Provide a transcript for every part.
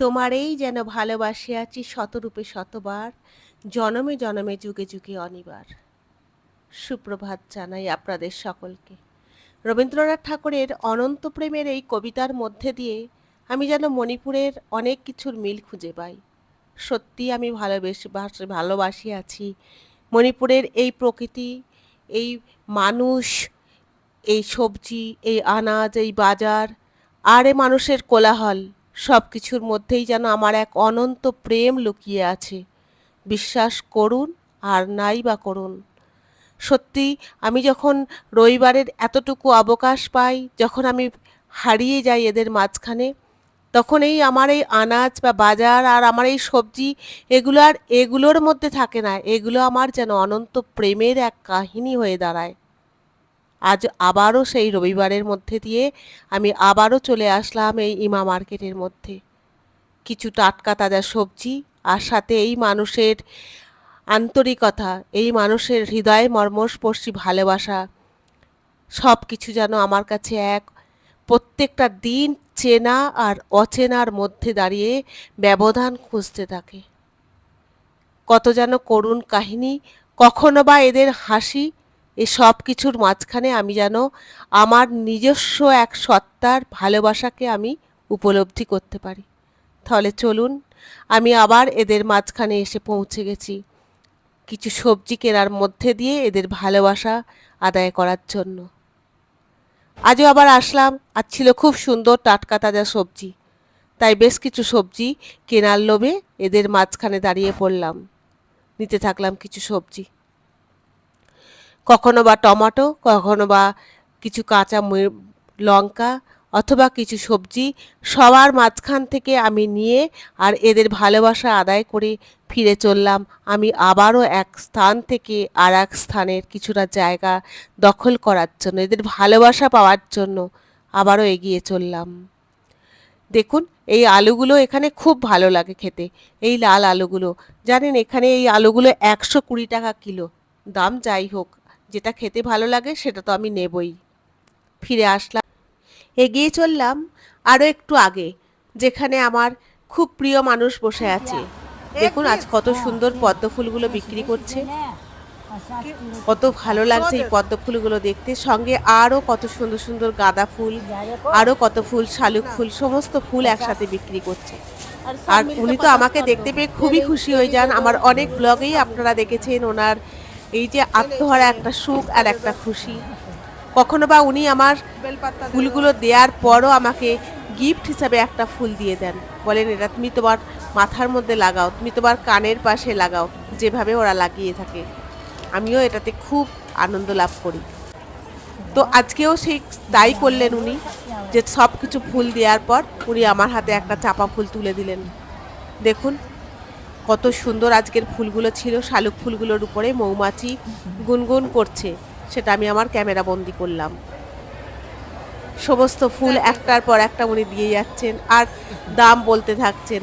তোমারেই যেন ভালোবাসিয়াছি শতরূপে শতবার, জনমে জনমে যুগে যুগে অনিবার। সুপ্রভাত জানাই আপনাদের সকলকে। রবীন্দ্রনাথ ঠাকুরের অনন্ত প্রেমের এই কবিতার মধ্যে দিয়ে আমি যেন মণিপুরের অনেক কিছুর মিল খুঁজে পাই। সত্যি আমি ভালোবেসে ভালোবাসি আছি মণিপুরের এই প্রকৃতি, এই মানুষ, এই সবজি, এই আনাজ, এই বাজার, আর এ মানুষের কোলাহল। সব কিছুর মধ্যেই যেন আমার এক অনন্ত প্রেম লুকিয়ে আছে। বিশ্বাস করুন আর নাই বা করুন। সত্যি, আমি যখন রবিবারের এতটুকু অবকাশ পাই, যখন আমি হারিয়ে যাই এদের মাঝখানে, তখন এই আমার এই আনাজ বা বাজার আর আমার এই সবজি, এগুলো আর এগুলোর মধ্যে থাকে না। এগুলো আমার যেন অনন্ত প্রেমের এক কাহিনী হয়ে দাঁড়ায়। আজ আবারও সেই রবিবারের মধ্যে দিয়ে আমি আবারও চলে আসলাম এই ইমা মার্কেটের মধ্যে। কিছু টাটকা তাজা সবজি আর সাথে এই মানুষের আন্তরিকতা, এই মানুষের হৃদয় মর্মস্পর্শী ভালোবাসা সব কিছু যেন আমার কাছে এক। প্রত্যেকটা দিন চেনা আর অচেনার মধ্যে দাঁড়িয়ে ব্যবধান খুঁজতে থাকে। কত যেন করুণ কাহিনী, কখনো বা এদের হাসি এ সব কিছুর মাঝখানে আমি যেন আমার নিজস্ব এক সত্তার ভালোবাসাকে আমি উপলব্ধি করতে পারি। তাহলে চলুন, আমি আবার এদের মাঝখানে এসে পৌঁছে গেছি। কিছু সবজি কেনার মধ্যে দিয়ে এদের ভালোবাসা আদায় করার জন্য। আজও আবার আসলাম, আর ছিল খুব সুন্দর টাটকা তাজা সবজি। তাই বেশ কিছু সবজি কেনার লোভে এদের মাঝখানে দাঁড়িয়ে পড়লাম। নিতে থাকলাম কিছু সবজি। কখনো বা টমেটো, কখনো বা কিছু কাঁচা লঙ্কা অথবা কিছু সবজি সবার মাঝখান থেকে আমি নিয়ে আর এদের ভালোবাসা আদায় করে ফিরে চললাম। আমি আবারও এক স্থান থেকে আর এক স্থানের কিছুটা জায়গা দখল করার জন্য, এদের ভালোবাসা পাওয়ার জন্য আবারও এগিয়ে চললাম। দেখুন, এই আলুগুলো এখানে খুব ভালো লাগে খেতে। এই লাল আলুগুলো, জানেন এখানে এই আলুগুলো একশো কুড়ি টাকা কিলো। দাম যাই হোক যেটা খেতে ভালো লাগে সেটা তো আমি নেবই। ফিরে আসলাম। এগিয়ে চললাম আরও একটু আগে, যেখানে আমার খুব প্রিয় মানুষ বসে আছে। দেখুন আজ কত সুন্দর পদ্ম ফুলগুলো বিক্রি করছে। কত ভালো লাগছে এই পদ্ম ফুলগুলো দেখতে। সঙ্গে আরও কত সুন্দর সুন্দর গাঁদা ফুল আরও কত ফুল, শালুক ফুল, সমস্ত ফুল একসাথে বিক্রি করছে। আর উনি তো আমাকে দেখতে পেয়ে খুবই খুশি হয়ে যান। আমার অনেক ব্লগেই আপনারা দেখেছেন ওনার এই যে আত্মহারা একটা সুখ আর একটা খুশি। কখনো বা উনি আমার ফুলগুলো দেওয়ার পরও আমাকে গিফট হিসাবে একটা ফুল দিয়ে দেন। বলেন এটা তুমি তোমার মাথার মধ্যে লাগাও, তুমি তোমার কানের পাশে লাগাও, যেভাবে ওরা লাগিয়ে থাকে। আমিও এটাতে খুব আনন্দ লাভ করি। তো আজকেও সেই তাই করলেন উনি, যে সব কিছু ফুল দেওয়ার পর উনি আমার হাতে একটা চাপা ফুল তুলে দিলেন। দেখুন কত সুন্দর আজকের ফুলগুলো ছিল শালুক ফুলগুলোর উপরে মৌমাছি গুনগুন করছে সেটা আমি আমার ক্যামেরা বন্দি করলাম। সমস্ত ফুল একটার পর একটা উনি দিয়ে যাচ্ছেন আর দাম বলতে থাকছেন।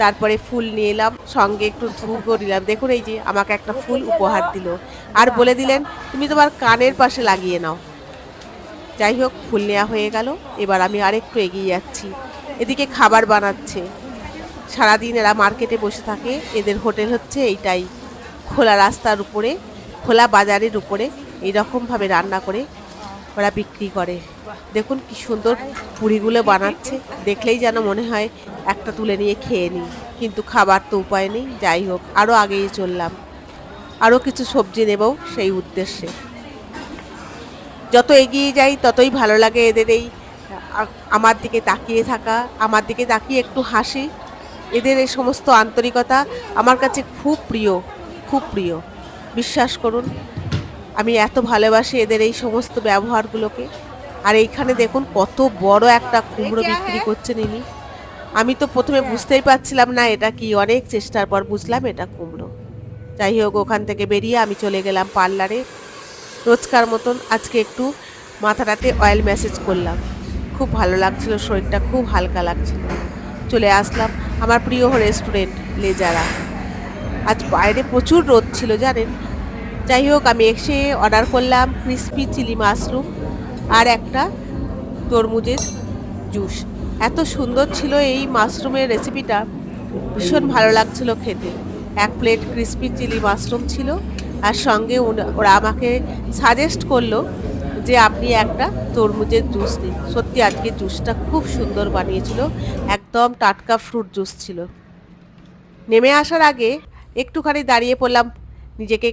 তারপরে ফুল নিয়ে এলাম সঙ্গে একটু ধূপও দিলাম। দেখুন এই যে আমাকে একটা ফুল উপহার দিল। আর বলে দিলেন তুমি তোমার কানের পাশে লাগিয়ে নাও। যাই হোক ফুল নেওয়া হয়ে গেল। এবার আমি আরেকটু এগিয়ে যাচ্ছি। এদিকে খাবার বানাচ্ছে। সারাদিন এরা মার্কেটে বসে থাকে। এদের হোটেল হচ্ছে এইটাই, খোলা রাস্তার উপরে, খোলা বাজারের উপরে এইরকমভাবে রান্না করে ওরা বিক্রি করে। দেখুন কি সুন্দর পুরিগুলো বানাচ্ছে, দেখলেই যেন মনে হয় একটা তুলে নিয়ে খেয়ে নিই। কিন্তু খাবার তো উপায় নেই, যাই হোক আরও আগেই চললাম। আরও কিছু সবজি নেব সেই উদ্দেশ্যে। যত এগিয়ে যাই, ততই ভালো লাগে এদের এই আমার দিকে তাকিয়ে থাকা, আমার দিকে তাকিয়ে একটু হাসি। এদের এই সমস্ত আন্তরিকতা আমার কাছে খুব প্রিয় খুব প্রিয়। বিশ্বাস করুন আমি এত ভালোবাসি এদের এই সমস্ত ব্যবহারগুলোকে। আর এইখানে দেখুন কত বড় একটা কুমড়ো বিক্রি করছেন ইনি। আমি তো প্রথমে বুঝতেই পারছিলাম না এটা কি অনেক চেষ্টার পর বুঝলাম এটা কুমড়ো। যাই হোক ওখান থেকে বেরিয়ে আমি চলে গেলাম পার্লারে। রোজকার মতন আজকে একটু মাথাটাতে অয়েল ম্যাসেজ করলাম। খুব ভালো লাগছিল শরীরটা খুব হালকা লাগছিল। চলে আসলাম আমার প্রিয় রেস্টুরেন্ট লেজারা আজ বাইরে প্রচুর রোদ ছিল, জানেন? যাই হোক, আমি এসে অর্ডার করলাম ক্রিসপি চিলি মাশরুম আর একটা তরমুজের জুস এত সুন্দর ছিল এই মাশরুমের রেসিপিটা ভীষণ ভালো লাগছিল খেতে। এক প্লেট ক্রিসপি চিলি মাশরুম ছিল আর সঙ্গে ওরা আমাকে সাজেস্ট করল যে আপনি একটা তরমুজের জুস নিন। সত্যি আজকে জুসটা খুব সুন্দর বানিয়েছিল। একদম টাটকা ফ্রুট জুস ছিল। নেমে আসার আগে একটুখানি দাঁড়িয়ে পড়লাম, নিজেকে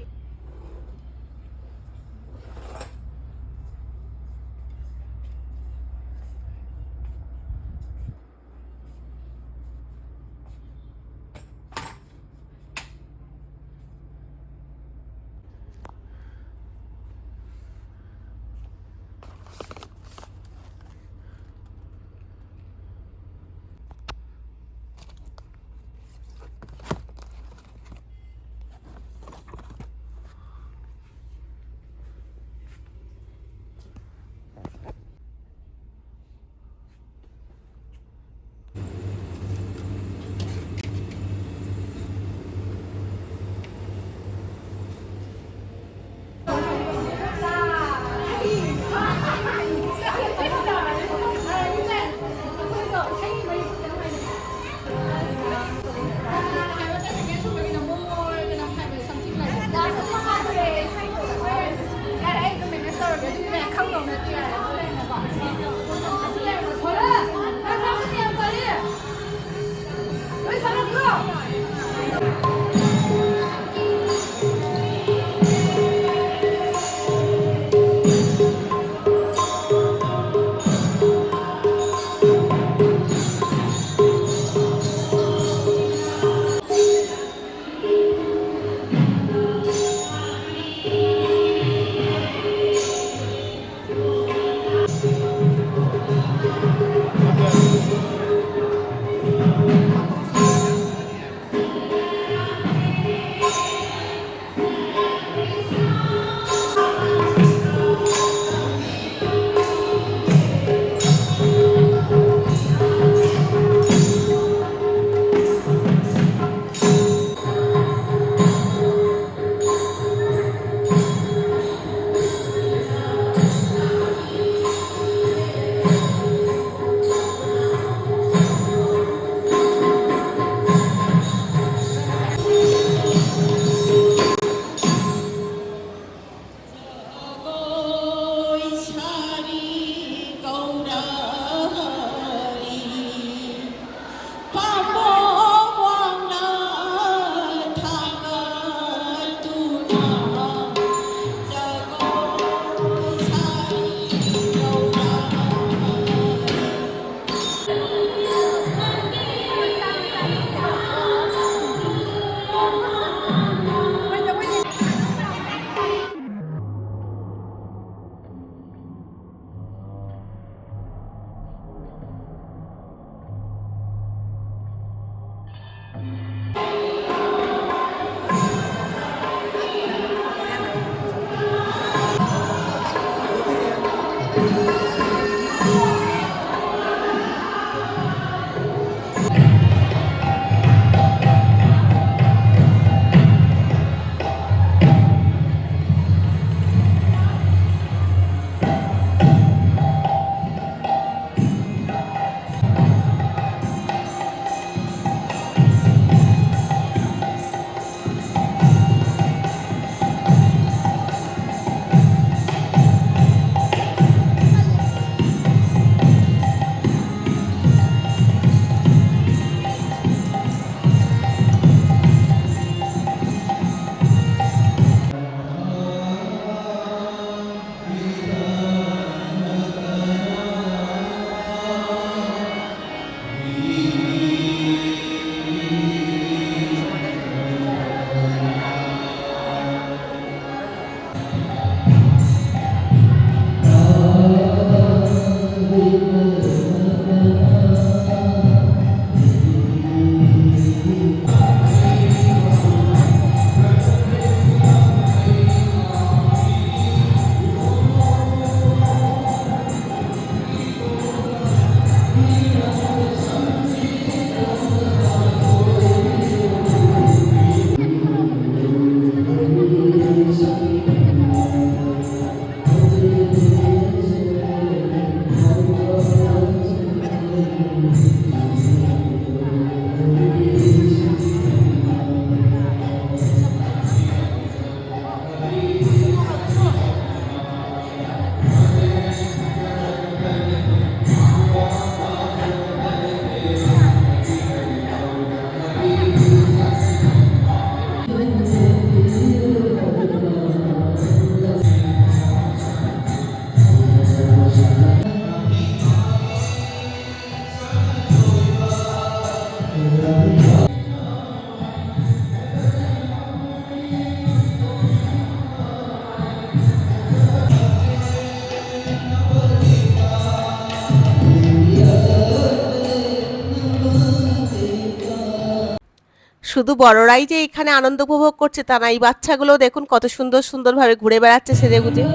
শুধু বড়রাই যে এখানে আনন্দ উপভোগ করছে তা না, এই বাচ্চাগুলো দেখুন কত সুন্দর সুন্দরভাবে ঘুরে বেড়াচ্ছে সেজে গুজে।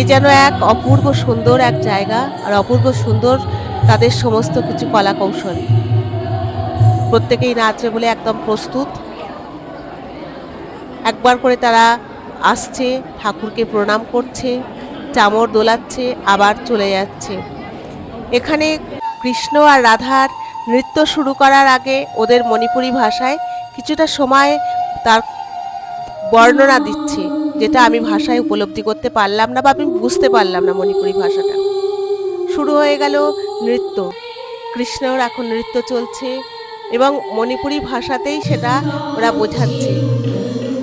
এ যেন এক অপূর্ব সুন্দর এক জায়গা আর অপূর্ব সুন্দর তাদের সমস্ত কিছু কলা কৌশল প্রত্যেকেই নাচবে বলে একদম প্রস্তুত। একবার করে তারা আসছে, ঠাকুরকে প্রণাম করছে, চামর দোলাচ্ছে, আবার চলে যাচ্ছে। এখানে কৃষ্ণ আর রাধার নৃত্য শুরু করার আগে ওদের মণিপুরি ভাষায় কিছুটা সময় তার বর্ণনা দিচ্ছে, যেটা আমি ভাষায় উপলব্ধি করতে পারলাম না বা আমি বুঝতে পারলাম না মণিপুরি ভাষাটা। শুরু হয়ে গেল নৃত্য। কৃষ্ণর এখন নৃত্য চলছে এবং মণিপুরি ভাষাতেই সেটা ওরা বোঝাচ্ছে।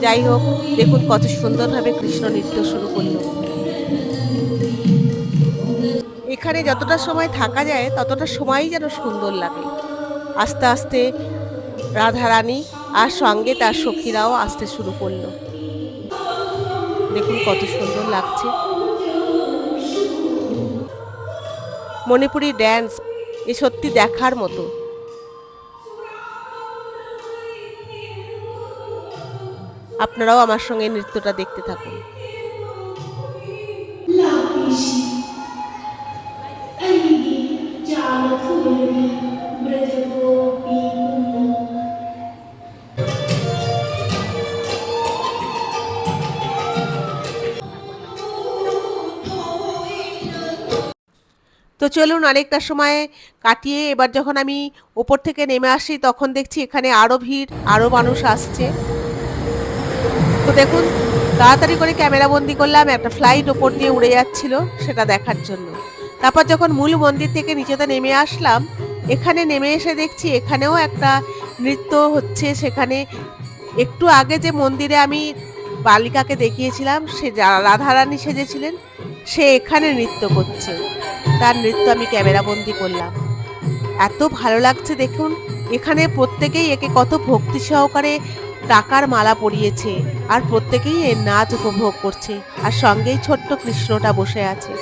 যাই হোক, দেখুন কত সুন্দরভাবে কৃষ্ণ নৃত্য শুরু করল। এখানে যতটা সময় থাকা যায়, ততটা সময়ই যেন সুন্দর লাগে। আস্তে আস্তে রাধারানী আর সঙ্গে তার সখীরাও আসতে শুরু করল। দেখুন কত সুন্দর লাগছে। মণিপুরি ড্যান্স এ সত্যি দেখার মতো। আপনারাও আমার সঙ্গে নৃত্যটা দেখতে থাকুন। চলুন অনেকটা সময় কাটিয়ে এবার যখন আমি ওপর থেকে নেমে আসি, তখন দেখছি এখানে আরও ভিড় আরও মানুষ আসছে। তো দেখুন, তাড়াতাড়ি করে ক্যামেরা বন্দি করলাম, একটা ফ্লাইট ওপর দিয়ে উড়ে যাচ্ছিল সেটা দেখার জন্য। তারপর যখন মূল মন্দির থেকে নিচেতে নেমে আসলাম, এখানে নেমে এসে দেখছি এখানেও একটা নৃত্য হচ্ছে। সেখানে একটু আগে যে মন্দিরে আমি বালিকাকে দেখিয়েছিলাম, সে রাধারানী সেজেছিলেন, সে এখানে নৃত্য করছে। তার নৃত্য আমি ক্যামেরাবন্দি করলাম। এত ভালো লাগছে দেখুন, এখানে প্রত্যেকেই একে কত ভক্তি সহকারে টাকার মালা পরিয়েছে আর প্রত্যেকেই এর নাচ উপভোগ করছে আর সঙ্গেই ছোট্ট কৃষ্ণটা বসে আছে।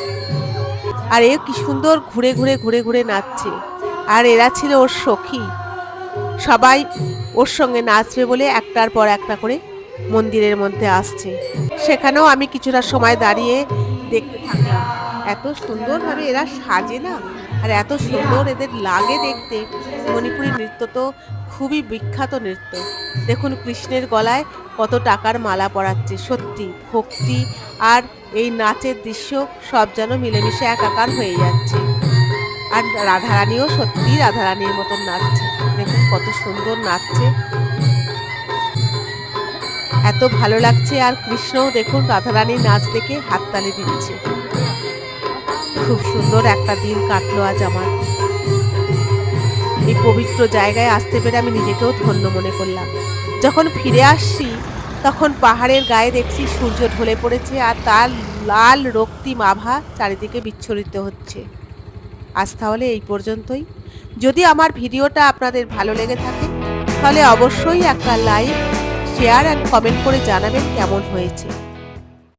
আর এ কি সুন্দর ঘুরে ঘুরে ঘুরে ঘুরে নাচছে। আর এরা ছিল ওর সখী। সবাই ওর সঙ্গে নাচবে বলে একটার পর একটা করে মন্দিরের মধ্যে আসছে। সেখানেও আমি কিছুটা সময় দাঁড়িয়ে দেখতে থাকলাম এত সুন্দরভাবে এরা সাজে না? আর এত সুন্দর এদের লাগে দেখতে। মণিপুরি নৃত্য তো খুবই বিখ্যাত নৃত্য। দেখুন কৃষ্ণের গলায় কত টাকার মালা পরাচ্ছে, সত্যি, ভক্তি আর এই নাচের দৃশ্য সব যেন মিলেমিশে একাকার হয়ে যাচ্ছে। আর রাধারানীও সত্যি রাধারানীর মতন নাচছে। দেখুন কত সুন্দর নাচছে। এত ভালো লাগছে আর কৃষ্ণও দেখুন রাধারানীর নাচ দেখে হাততালি দিচ্ছে। খুব সুন্দর একটা দিন কাটলো আজ আমার। এই পবিত্র জায়গায় আসতে পেরে আমি নিজেকেও ধন্য মনে করলাম। যখন ফিরে আসছি, তখন পাহাড়ের গায়ে দেখছি সূর্য ঢলে পড়েছে আর তার লাল রক্তিম আভা চারিদিকে বিচ্ছরিত হচ্ছে। আজ তাহলে এই পর্যন্তই। যদি আমার ভিডিওটা আপনাদের ভালো লেগে থাকে, তাহলে অবশ্যই একটা লাইক শেয়ার অ্যান্ড কমেন্ট করে জানাবেন কেমন হয়েছে।